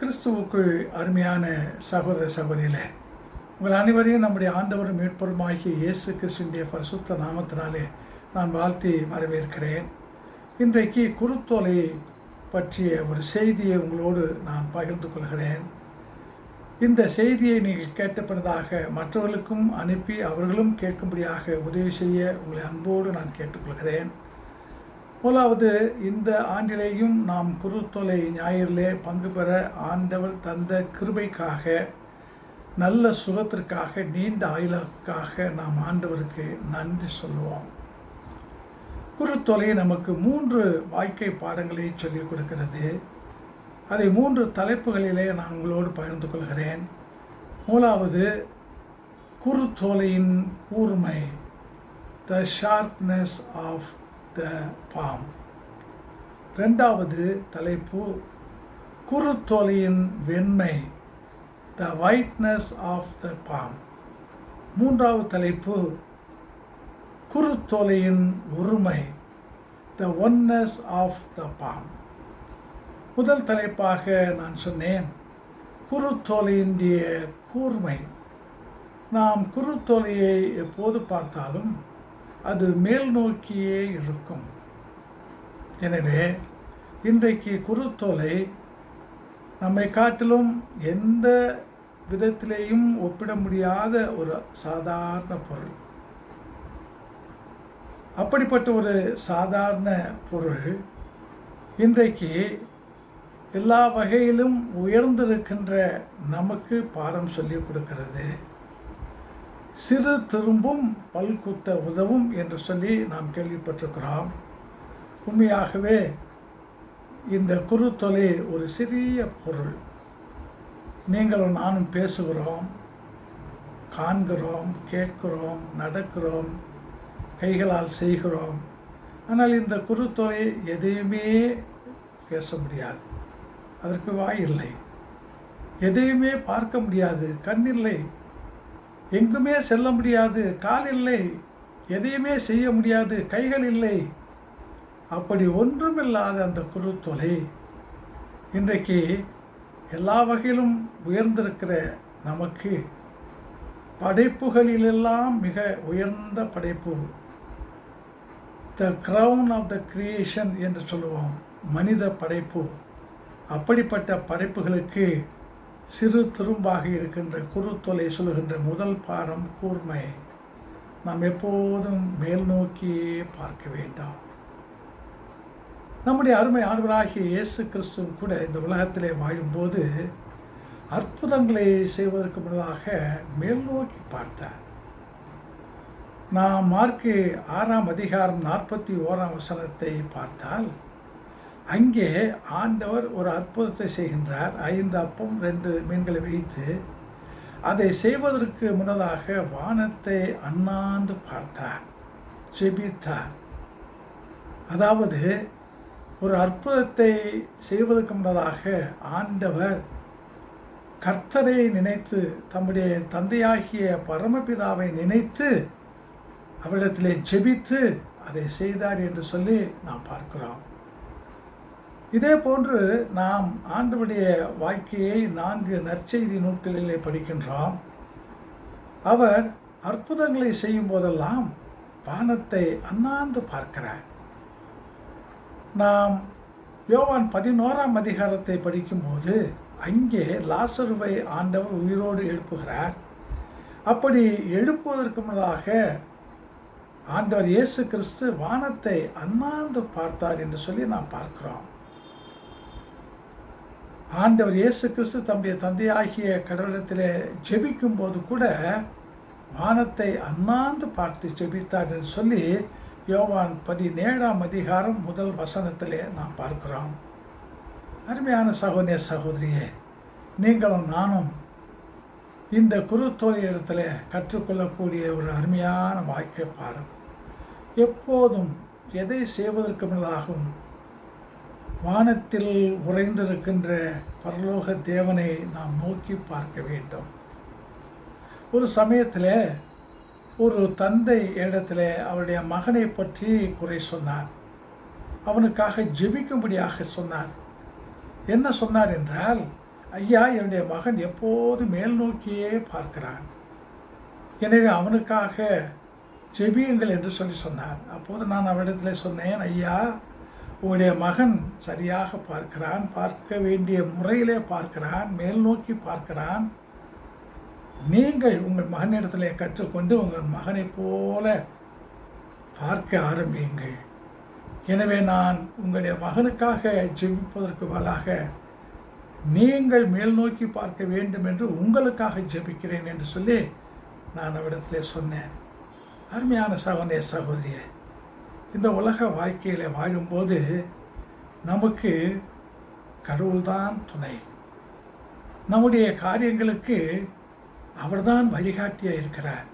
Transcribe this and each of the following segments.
கிறிஸ்துவுக்குள் அருமையான சகோதர சகோதரிகளே உங்கள் அனைவரையும் நம்முடைய ஆண்டவரும் மீட்பருமாகிய இயேசு கிறிஸ்துடைய பரிசுத்த நாமத்தினாலே நான் வாழ்த்தி வரவேற்கிறேன். இன்றைக்கு குருத்தோலை பற்றிய ஒரு செய்தியை உங்களோடு நான் பகிர்ந்து கொள்கிறேன். இந்த செய்தியை நீங்கள் கேட்ட பிறதாக மற்றவர்களுக்கும் அனுப்பி அவர்களும் கேட்கும்படியாக உதவி செய்ய உங்களை அன்போடு நான் கேட்டுக்கொள்கிறேன். முதலாவது இந்த ஆண்டிலேயும் நாம் குருத்தொலை ஞாயிறிலே பங்கு பெற ஆண்டவர் தந்த கிருபைக்காக நல்ல சுகத்திற்காக நீண்ட ஆயுளுக்காக நாம் ஆண்டவருக்கு நன்றி சொல்லுவோம். குருத்தொலை நமக்கு மூன்று வாழ்க்கை பாடங்களை சொல்லிக் கொடுக்கிறது. அதை மூன்று தலைப்புகளிலே நான் உங்களோடு பகிர்ந்து கொள்கிறேன். மூலாவது குருத்தோலையின் கூர்மை the sharpness of the palm. ரெண்டாவது தலைப்பு குருத்தோலையின் வெண்மை the whiteness of the palm மூன்றாவது தலைப்பு குறுத்தொலையின் ஒருமை the oneness of the palm முதல் தலைப்பாக நான் சொன்னேன் குருத்தோலையினுடைய கூர்மை. நாம் குறுத்தொலையை எப்போது பார்த்தாலும் அது மேல் நோக்கியே இருக்கும். எனவே இன்றைக்கு குருத்தொலை நம்மை காட்டிலும் எந்த விதத்திலேயும் ஒப்பிட முடியாத ஒரு சாதாரண பொருள். அப்படிப்பட்ட ஒரு சாதாரண பொருள் இன்றைக்கு எல்லா வகையிலும் உயர்ந்திருக்கின்ற நமக்கு பாடம் சொல்லிக் கொடுக்கிறது. சிறு திரும்பும் பல்குத்த உதவும் என்று சொல்லி நாம் கேள்விப்பட்டிருக்கிறோம். உண்மையாகவே இந்த குறுத்தொலை ஒரு சிறிய பொருள். நீங்களும் நானும் பேசுகிறோம் காண்கிறோம் கேட்கிறோம் நடக்கிறோம் கைகளால் செய்கிறோம். ஆனால் இந்த குறுத்தொலை எதையுமே பேச முடியாது. அதற்கு வாய் இல்லை. எதையுமே பார்க்க முடியாது. கண் இல்லை. எங்குமே செல்ல முடியாது கால் இல்லை எதையுமே செய்ய முடியாது கைகள் இல்லை. அப்படி ஒன்றுமில்லாத அந்த குருத்தொலை இன்றைக்கு எல்லா வகையிலும் உயர்ந்திருக்கிற நமக்கு படைப்புகளிலெல்லாம் மிக உயர்ந்த படைப்பு. The crown of the creation என்று சொல்லுவோம். மனித படைப்பு. அப்படிப்பட்ட படைப்புகளுக்கு சிறு துரும்பாக இருக்கின்ற குருத்தொலை சொல்கின்ற முதல் பாடம் கூர்மை. நாம் எப்போதும் மேல் நோக்கியே பார்க்க வேண்டாம். நம்முடைய அருமை ஆண்டவராகிய இயேசு கிறிஸ்து கூட இந்த உலகத்திலே வாழும்போது அற்புதங்களை செய்வதற்கு முன்னதாக மேல் நோக்கி பார்த்தார். நாம் மார்க்கு ஆறாம் அதிகாரம் நாற்பத்தி ஓராம் வசனத்தை பார்த்தால் அங்கே ஆண்டவர் ஒரு அற்புதத்தை செய்கின்றார். ஐந்து அப்பம் ரெண்டு மீன்களை வைத்து அதை செய்வதற்கு முன்னதாக வானத்தை அண்ணாந்து பார்த்தார் செபித்தார். அதாவது ஒரு அற்புதத்தை செய்வதற்கு முன்னதாக ஆண்டவர் கர்த்தரை நினைத்து தம்முடைய தந்தையாகிய பரமபிதாவை நினைத்து அவரிடத்திலே ஜெபித்து அதை செய்தார் என்று சொல்லி நாம் பார்க்கிறோம். இதே போன்று நாம் ஆண்டவுடைய வாழ்க்கையை நான்கு நற்செய்தி நூல்களிலே படிக்கின்றோம். அவர் அற்புதங்களை செய்யும் போதெல்லாம் வானத்தை அண்ணாந்து பார்க்கிறார். நாம் யோவான் பதினோராம் அதிகாரத்தை படிக்கும்போது அங்கே லாசருவை ஆண்டவர் உயிரோடு எழுப்புகிறார். அப்படி எழுப்புவதற்கு முன்னதாக ஆண்டவர் இயேசு கிறிஸ்து வானத்தை அண்ணாந்து பார்த்தார் என்று சொல்லி நாம் பார்க்கிறோம். ஆண்டவர் இயேசு கிறிஸ்து தம்முடைய தந்தையாகிய கடவுளத்தில் ஜெபிக்கும் போது கூட வானத்தை அண்ணாந்து பார்த்து ஜெபித்தார் என்று சொல்லி யோவான் பதினேழாம் அதிகாரம் முதல் வசனத்திலே நாம் பார்க்கிறோம். அருமையான சகோதரிய சகோதரியே நீங்களும் நானும் இந்த குருத்தோழி இடத்துல கற்றுக்கொள்ளக்கூடிய ஒரு அருமையான வாழ்க்கை பாடம் எப்போதும் எதை செய்வதற்கு முன்னதாகவும் வானத்தில் உறைந்திருக்கின்ற பரலோக தேவனை நாம் நோக்கி பார்க்க வேண்டும். ஒரு சமயத்தில் ஒரு தந்தை இடத்துல அவருடைய மகனை பற்றி குறை சொன்னார். அவனுக்காக ஜெபிக்கும்படியாக சொன்னார். என்ன சொன்னார் என்றால் ஐயா என்னுடைய மகன் எப்போது மேல் நோக்கியே பார்க்கிறான். எனவே அவனுக்காக ஜெபியுங்கள் என்று சொல்லி சொன்னார். அப்போது நான் அவரிடத்தில் சொன்னேன் ஐயா உங்களுடைய மகன் சரியாக பார்க்கிறான் பார்க்க வேண்டிய முறையிலே பார்க்கிறான் மேல் நோக்கி பார்க்கிறான். நீங்கள் உங்கள் மகனிடத்தில் கற்றுக்கொண்டு உங்கள் மகனைப் போல பார்க்க ஆரம்பியுங்கள். எனவே நான் உங்களுடைய மகனுக்காக ஜெபிப்பதற்கு பதிலாக நீங்கள் மேல் நோக்கி பார்க்க வேண்டும் என்று உங்களுக்காக ஜெபிக்கிறேன் என்று சொல்லி நான் அவரிடத்திலே சொன்னேன். அருமையான சகோதரிய சகோதரியை இந்த உலக வாழ்க்கையில் வாழும்போது நமக்கு கடவுள்தான் துணை. நம்முடைய காரியங்களுக்கு அவர்தான் வழிகாட்டியாக இருக்கிறார்.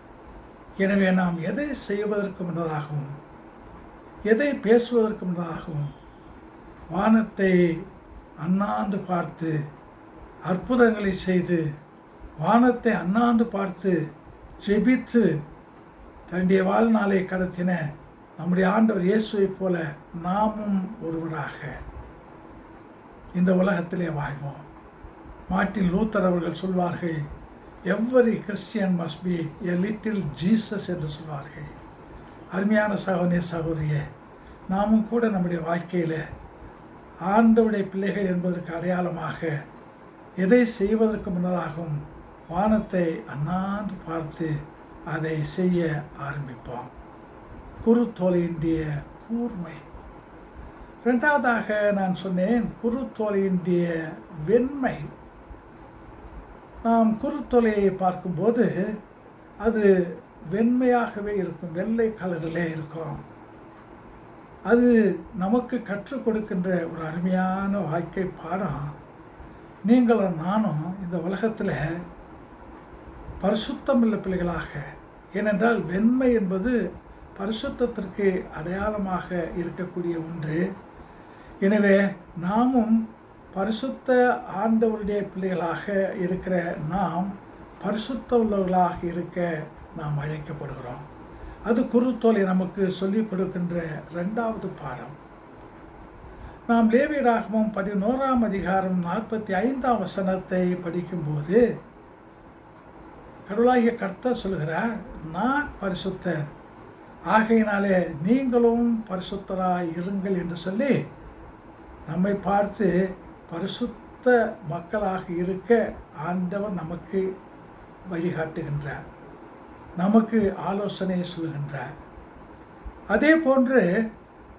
எனவே நாம் எதை செய்வதற்கு முன்னதாகவும் எதை பேசுவதற்கு முன்னதாகவும் வானத்தை அண்ணாந்து பார்த்து அற்புதங்களை செய்து வானத்தை அண்ணாந்து பார்த்து ஜெபித்து தன்னுடைய வாழ்நாளை கடத்தின நம்முடைய ஆண்டவர் இயேசுவைப் போல நாமும் ஒருவராக இந்த உலகத்திலே வாழ்வோம். மார்ட்டின் லூத்தர் அவர்கள் சொல்வார்கள் every Christian must be a little Jesus என்று சொல்வார்கள். அருமையான சகோதரிய சகோதரியே நாமும் கூட நம்முடைய வாழ்க்கையில் ஆண்டவுடைய பிள்ளைகள் என்பதற்கு அடையாளமாக எதை செய்வதற்கு முன்னதாகவும் வானத்தை அண்ணாந்து பார்த்து அதை செய்ய ஆரம்பிப்போம். குருத்தோலையின்றிய கூர்மை. ரெண்டாவதாக நான் சொன்னேன் குருத்தோலையின்றிய வெண்மை. நாம் குருத்தொலையை பார்க்கும்போது அது வெண்மையாகவே இருக்கும் வெள்ளை கலரிலே இருக்கும். அது நமக்கு கற்றுக் கொடுக்கின்ற ஒரு அருமையான வாழ்க்கை பாடம். நீங்களும் நானும் இந்த உலகத்தில் பரிசுத்தமுள்ள பிள்ளைகளாக ஏனென்றால் வெண்மை என்பது பரிசுத்தத்திற்கு அடையாளமாக இருக்கக்கூடிய ஒன்று. எனவே நாமும் பரிசுத்த ஆண்டவருடைய பிள்ளைகளாக இருக்கிற நாம் பரிசுத்த உள்ளவர்களாக இருக்க நாம் அழைக்கப்படுகிறோம். அது குருத்தோலை நமக்கு சொல்லிக் கொடுக்கின்ற ரெண்டாவது பாடம். நாம் லேவி ராகமம் பதினோராம் அதிகாரம் நாற்பத்தி ஐந்தாம் வசனத்தை படிக்கும்போது கடவுளாகிய கர்த்தர் சொல்கிறார் நான் பரிசுத்தர் ஆகையினாலே நீங்களும் பரிசுத்தராய் இருங்கள் என்று சொல்லி நம்மை பார்த்து பரிசுத்த மக்களாக இருக்க ஆண்டவர் நமக்கு வழிகாட்டுகின்றார். நமக்கு ஆலோசனை சொல்கின்றார் அதே போன்று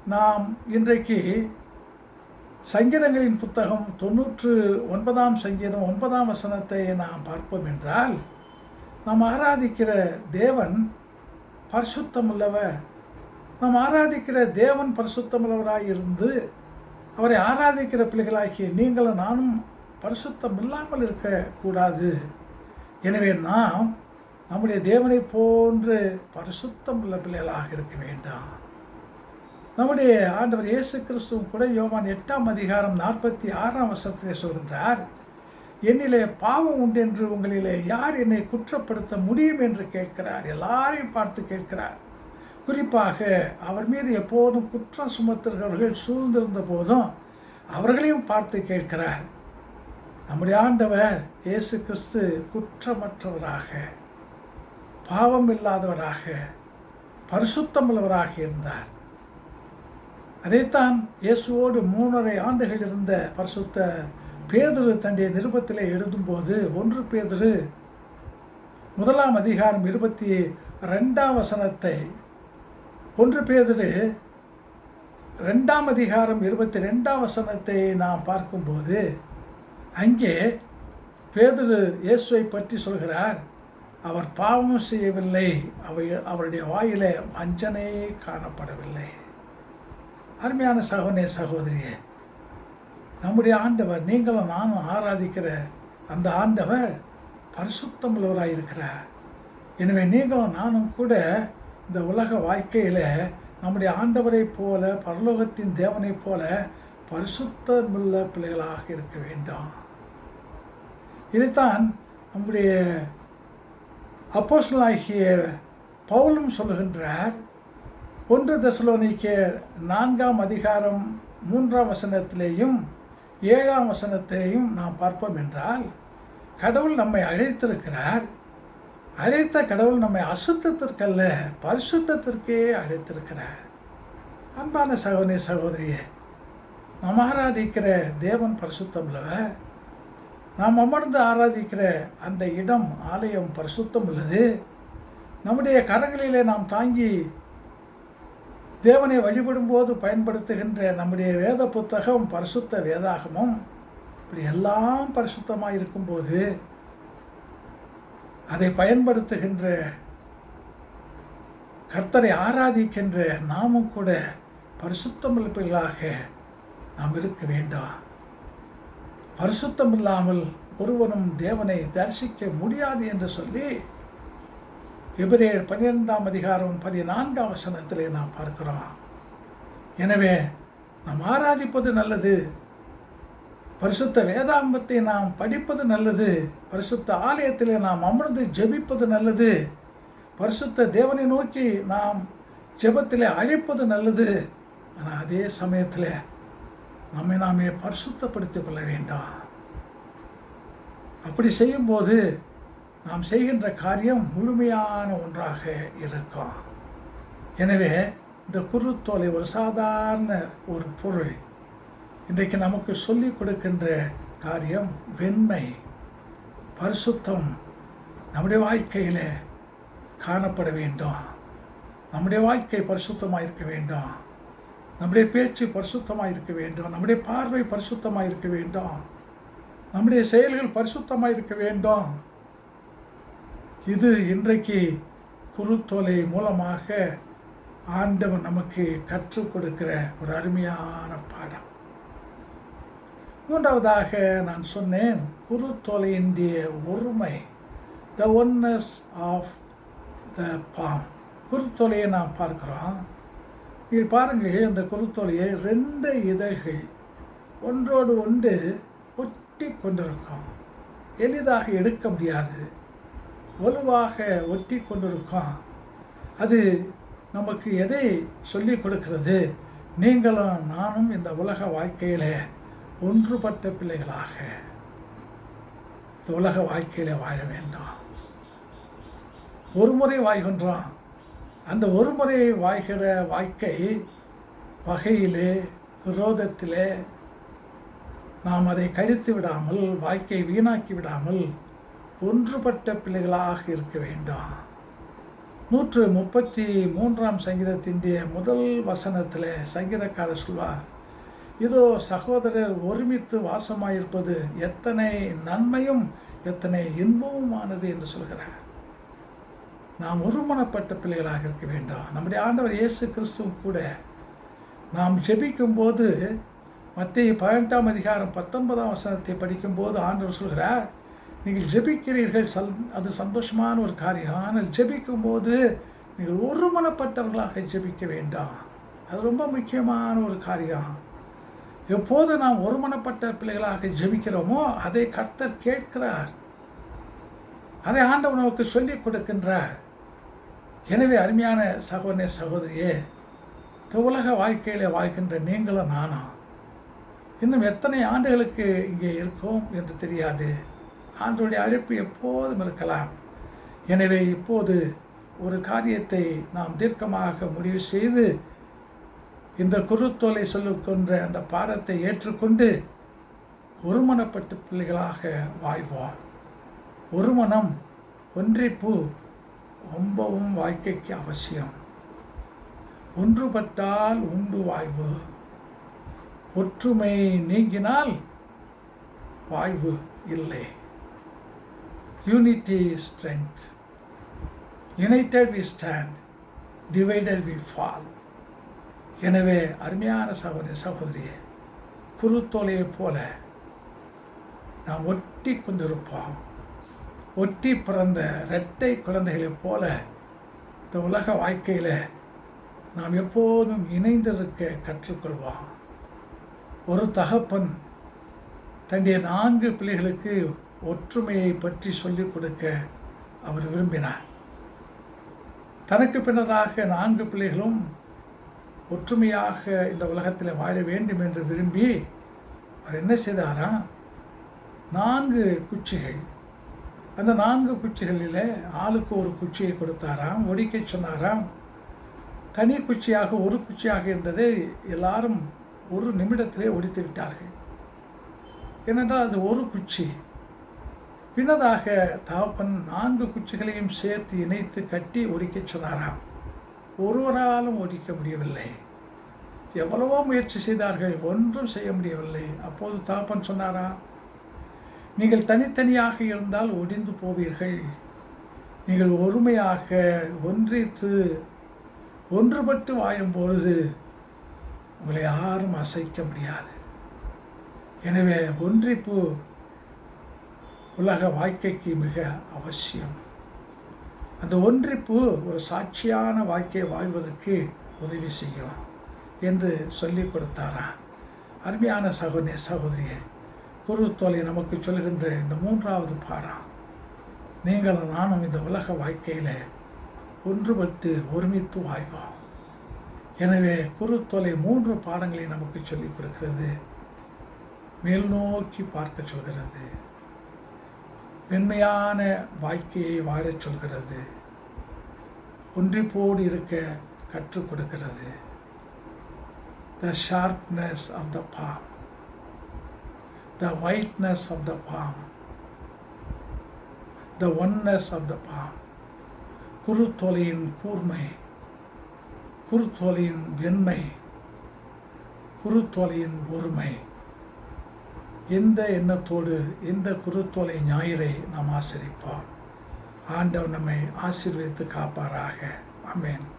நாம் இன்றைக்கு சங்கீதங்களின் புத்தகம் தொன்னூற்று ஒன்பதாம் சங்கீதம் ஒன்பதாம் வசனத்தை நாம் பார்ப்போம் என்றால் நாம் ஆராதிக்கிற தேவன் பரிசுத்தமுள்ளவர் நாம் ஆராதிக்கிற தேவன் பரிசுத்தமுள்ளவராக இருந்து அவரை ஆராதிக்கிற பிள்ளைகளாகிய நீங்களும் நானும் பரிசுத்தம் இல்லாமல் இருக்கக்கூடாது. எனவே நாம் நம்முடைய தேவனை போன்று பரிசுத்தம் உள்ள பிள்ளைகளாக இருக்க வேண்டாம். நம்முடைய ஆண்டவர் இயேசு கிறிஸ்துவும் கூட யோவான் எட்டாம் அதிகாரம் நாற்பத்தி ஆறாம் வருஷத்திலே சொல்கின்றார் என்னிலே பாவம் உண்டு என்று உங்களிலே யார் என்னை குற்றப்படுத்த முடியும் என்று கேட்கிறார். எல்லாரையும் பார்த்து கேட்கிறார். குறிப்பாக அவர் மீது எப்போதும் குற்றம் சுமத்துகிறவர்கள் சூழ்ந்திருந்த போதும் அவர்களையும் பார்த்து கேட்கிறார். நம்முடைய ஆண்டவர் இயேசு கிறிஸ்து குற்றமற்றவராக பாவம் இல்லாதவராக பரிசுத்தம் உள்ளவராக இருந்தார். அதைத்தான் இயேசுவோடு மூணரை ஆண்டுகள் இருந்த பரிசுத்த பேதுரு தன்னுடைய நிருபத்தில் எழுதும்போது ஒன்று பேதுரு முதலாம் அதிகாரம் இருபத்தி ரெண்டாம் வசனத்தை ஒன்று பேதுரு ரெண்டாம் அதிகாரம் இருபத்தி ரெண்டாம் வசனத்தை நாம் பார்க்கும்போது அங்கே பேதுரு இயேசுவை பற்றி சொல்கிறார் அவர் பாவம் செய்யவில்லை அவை அவருடைய வாயில வஞ்சனை காணப்படவில்லை. அருமையான சகோனே சகோதரியே நம்முடைய ஆண்டவர் நீங்களும் நானும் ஆராதிக்கிற அந்த ஆண்டவர் பரிசுத்தம் உள்ளவராக இருக்கிறார். எனவே நீங்களும் நானும் கூட இந்த உலக வாழ்க்கையில் நம்முடைய ஆண்டவரை போல பரலோகத்தின் தேவனைப் போல பரிசுத்தமுள்ள பிள்ளைகளாக இருக்க வேண்டும். இதைத்தான் நம்முடைய அப்போஸ்டலாகிய பவுலும் சொல்லுகின்றார். ஒன்று தசலோனிக்க நான்காம் அதிகாரம் மூன்றாம் வசனத்திலேயும் ஏழாம் வசனத்தையும் நாம் பார்ப்போம் என்றால் கடவுள் நம்மை அழைத்திருக்கிறார். அழைத்த கடவுள் நம்மை அசுத்தத்திற்கல்ல பரிசுத்தத்திற்கே அழைத்திருக்கிறார். அன்பான சகோதரி சகோதரியே நாம் ஆராதிக்கிற தேவன் பரிசுத்தம் உள்ளவர் நாம் அமர்ந்து ஆராதிக்கிற அந்த இடம் ஆலயம் பரிசுத்தம் உள்ளது நம்முடைய கரங்களிலே நாம் தாங்கி தேவனை வழிபடும்போது பயன்படுத்துகின்ற நம்முடைய வேத புத்தகம் பரிசுத்த வேதாகமும். இப்படி எல்லாம் பரிசுத்தமாக இருக்கும்போது அதை பயன்படுத்துகின்ற கர்த்தரை ஆராதிக்கின்ற நாமும் கூட பரிசுத்தம் நாம் இருக்க வேண்டாம். பரிசுத்தம் இல்லாமல் ஒருவனும் தேவனை தரிசிக்க முடியாது என்று சொல்லி எபிரேயர் பன்னிரெண்டாம் அதிகாரம் பதினான்காம் வசனத்திலே நாம் பார்க்கிறோம். எனவே நாம் ஆராதிப்பது நல்லது. பரிசுத்த வேதாம்பத்தை நாம் படிப்பது நல்லது. பரிசுத்த ஆலயத்திலே நாம் அமர்ந்து ஜெபிப்பது நல்லது. பரிசுத்த தேவனை நோக்கி நாம் ஜெபத்தில் அழைப்பது நல்லது. ஆனால் அதே சமயத்தில் நம்மை நாமே பரிசுத்தப்படுத்திக் கொள்ள வேண்டாம். அப்படி செய்யும்போது நாம் செய்கின்ற காரியம் முழுமையான ஒன்றாக இருக்கும். எனவே இந்த குருத்தோலை ஒரு சாதாரண ஒரு பொருள். இன்றைக்கு நமக்கு சொல்லிக் கொடுக்கின்ற காரியம் வெண்மை பரிசுத்தம். நம்முடைய வாழ்க்கையில் காணப்பட வேண்டும். நம்முடைய வாழ்க்கை பரிசுத்தமாக இருக்க வேண்டும். நம்முடைய பேச்சு பரிசுத்தமாக இருக்க வேண்டும். நம்முடைய பார்வை பரிசுத்தமாக இருக்க வேண்டும். நம்முடைய செயல்கள் பரிசுத்தமாக இருக்க வேண்டும். இது இன்றைக்கு குருத்தொலை மூலமாக ஆண்டவன் நமக்கு கற்றுக் கொடுக்கிற ஒரு அருமையான பாடம். மூன்றாவதாக நான் சொன்னேன் குருத்தோலையினுடைய ஒருமை the oneness of the palm குருத்தொலையை நாம் பார்க்குறோம். நீங்கள் பாருங்கள் இந்த குருத்தொலையை ரெண்டு இதழ்கள் ஒன்றோடு ஒன்று ஒட்டி கொண்டிருக்கும். எளிதாக எடுக்க முடியாது. வலுவாக ஒட்டி கொண்டிருக்கும் அது நமக்கு எதை சொல்லிக் கொடுக்கிறது? நீங்களும் நானும் இந்த உலக வாழ்க்கையில் ஒன்றுபட்ட பிள்ளைகளாக. இந்த உலக வாழ்க்கையில் வாழ வேண்டும். ஒரு முறை வாழ்கின்றோம் அந்த ஒரு முறை வாழ்கிற வாழ்க்கை வகையிலே விரோதத்திலே நாம் அதை கழித்து விடாமல் வாழ்க்கை வீணாக்கி விடாமல் ஒன்றுபட்ட பிள்ளைகளாக இருக்க வேண்டாம். நூற்று முப்பத்தி மூன்றாம் சங்கீதத்தினுடைய முதல் வசனத்தில் சங்கீதக்காரர் சொல்வார் இதோ சகோதரர் ஒருமித்து வாசமாயிருப்பது எத்தனை நன்மையும் எத்தனை இன்பமுமானது என்று சொல்கிறார். நாம் ஒருமனப்பட்ட பிள்ளைகளாக இருக்க வேண்டாம். நம்முடைய ஆண்டவர் இயேசு கிறிஸ்துவும் கூட நாம் ஜெபிக்கும்போது மத்திய பதினெட்டாம் அதிகாரம் பத்தொன்பதாம் வசனத்தை படிக்கும்போது ஆண்டவர் சொல்கிறார் நீங்கள் ஜெபிக்கிறீர்கள் சல் அது சந்தோஷமான ஒரு காரியம். ஆனால் ஜெபிக்கும் போது நீங்கள் ஒருமனப்பட்டவர்களாக ஜெபிக்க வேண்டாம். அது ரொம்ப முக்கியமான ஒரு காரியம். எப்போது நாம் ஒருமனப்பட்ட பிள்ளைகளாக ஜெபிக்கிறோமோ அதை கர்த்தர் கேட்கிறார். அதை ஆண்டவர் நமக்கு சொல்லிக் கொடுக்கின்றார். எனவே அருமையான சகோதரே சகோதரியே இந்த உலக வாழ்க்கையில் வாழ்கின்ற நீங்களும் நானும் இன்னும் எத்தனை ஆண்டுகளுக்கு இங்கே இருக்கோம் என்று தெரியாது. ஆண்டோடைய அழைப்பு எப்போதும் இருக்கலாம். எனவே இப்போது ஒரு காரியத்தை நாம் தீர்க்கமாக முடிவு செய்து இந்த குருத்தோலை சொல்லுகின்ற அந்த பாடத்தை ஏற்றுக்கொண்டு ஒருமனப்பட்டு பிள்ளைகளாக வாழ்வோம் ஒரு மனம் ஒன்றிப்பு ரொம்பவும் வாழ்க்கைக்கு அவசியம். ஒன்றுபட்டால் உண்டு வாழ்வு. ஒற்றுமை நீங்கினால் வாழ்வு இல்லை. Unity strength united we stand divided we fall எனவே அருமையான சகோதரி சகோதரியே குருத்தோலையைப் போல நாம் ஒட்டி கொண்டிருப்போம் ஒட்டி பிறந்த இரட்டை குழந்தைகளைப் போல இந்த உலக வாழ்க்கையில் நாம் எப்போதும் இணைந்திருக்க கற்றுக்கொள்வோம். ஒரு தகப்பன் தன்னுடைய நான்கு பிள்ளைகளுக்கு ஒற்றுமையை பற்றி சொல்லிக் கொடுக்க அவர் விரும்பினார். தனக்கு பின்னதாக நான்கு பிள்ளைகளும் ஒற்றுமையாக இந்த உலகத்தில் வாழ வேண்டும் என்று விரும்பி அவர் என்ன செய்தாராம் நான்கு குச்சிகள். அந்த நான்கு குச்சிகளில் ஆளுக்கு ஒரு குச்சியை கொடுத்தாராம் ஒடிக்க சொன்னாராம். தனி குச்சியாக ஒரு குச்சியாக இருந்ததை எல்லாரும் ஒரு நிமிடத்திலே ஒடித்து விட்டார்கள். ஏனென்றால் அது ஒரு குச்சி. பின்னதாக தகப்பன் நான்கு குச்சிகளையும் சேர்த்து இணைத்து கட்டி ஒடிக்க சொன்னாராம். ஒருவராலும் ஒடிக்க முடியவில்லை. எவ்வளவோ முயற்சி செய்தார்கள் ஒன்றும் செய்ய முடியவில்லை. அப்போது தகப்பன் சொன்னாரா நீங்கள் தனித்தனியாக இருந்தால் ஒடிந்து போவீர்கள். நீங்கள் ஒருமையாக ஒன்றித்து ஒன்றுபட்டு வாழும் பொழுது உங்களை யாரும் அசைக்க முடியாது. எனவே ஒன்றிப்பு உலக வாழ்க்கைக்கு மிக அவசியம். அந்த ஒன்றிப்பு ஒரு சாட்சியான வாழ்க்கையை வாழ்வதற்கு உதவி செய்யும் என்று சொல்லிக் கொடுத்தாரா? அருமையான சகோதரிய சகோதரியை தொலை நமக்கு சொல்கின்ற இந்த மூன்றாவது பாடம் நீங்கள் நானும் இந்த உலக வாழ்க்கையில் ஒன்றுபட்டு ஒருமித்து வாழ்வோம். எனவே குரு தொலை மூன்று பாடங்களை நமக்கு சொல்லிக் கொடுக்கிறது. மேல் நோக்கி பார்க்க சொல்கிறது. மென்மையான வாழ்க்கையை வாழச் சொல்கிறது. ஒன்றிப்போடு இருக்க கற்றுக் கொடுக்கிறது. The sharpness of the palm the whiteness of the palm the oneness of the palm குருத்தொலையின் கூர்மை. குருத்தொலையின் வெண்மை. குருத்தொலையின் ஒருமை. எந்த எண்ணத்தோடு எந்த குருத்தோலை ஞாயிறை நாம் ஆசிரிப்போம்? ஆண்டவர் நம்மை ஆசீர்வதித்து காப்பாராக. அமேன்